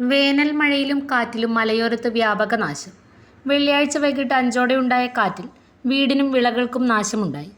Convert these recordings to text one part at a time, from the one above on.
വേനൽ മഴയിലും കാറ്റിലും മലയോരത്ത് വ്യാപക നാശം. വെള്ളിയാഴ്ച വൈകിട്ട് അഞ്ചോടെ ഉണ്ടായ കാറ്റിൽ വീടിനും വിളകൾക്കും നാശമുണ്ടായി.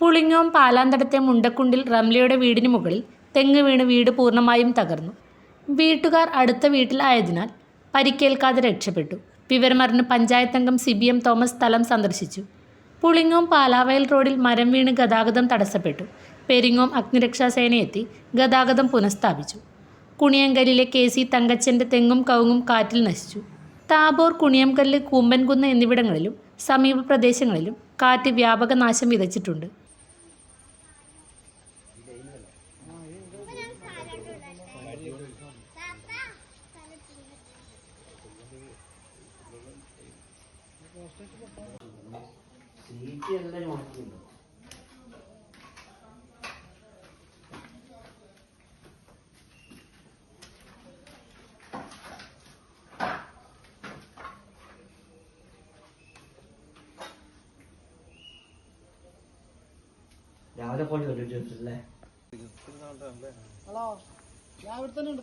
പുളിങ്ങോം പാലാന്തടത്തെ മുണ്ടക്കുണ്ടിൽ റംലയുടെ വീടിന് മുകളിൽ തെങ്ങ് വീണ് വീട് പൂർണമായും തകർന്നു. വീട്ടുകാർ അടുത്ത വീട്ടിലായതിനാൽ പരിക്കേൽക്കാതെ രക്ഷപ്പെട്ടു. വിവരമറിഞ്ഞ് പഞ്ചായത്തംഗം സി ബി എം തോമസ് സ്ഥലം സന്ദർശിച്ചു. പുളിങ്ങോം പാലാവയൽ റോഡിൽ മരം വീണ് ഗതാഗതം തടസ്സപ്പെട്ടു. പെരിങ്ങോം അഗ്നിരക്ഷാസേനയെത്തി ഗതാഗതം പുനഃസ്ഥാപിച്ചു. കുണിയങ്കല്ലിലെ കെ സി തങ്കച്ചന്റെ തെങ്ങും കവുങ്ങും കാറ്റിൽ നശിച്ചു. താബോർ കുണിയംകല്ല് കൂമ്പൻകുന്ന് എന്നിവിടങ്ങളിലും സമീപ പ്രദേശങ്ങളിലും കാറ്റ് വ്യാപക നാശം വിതച്ചിട്ടുണ്ട്. സീറ്റ് രാവിലെ പോലെ ഒരു ദിവസത്തില്ലേ ഹലോ ഞാൻ ഇവിടെ തന്നെ ഉണ്ട്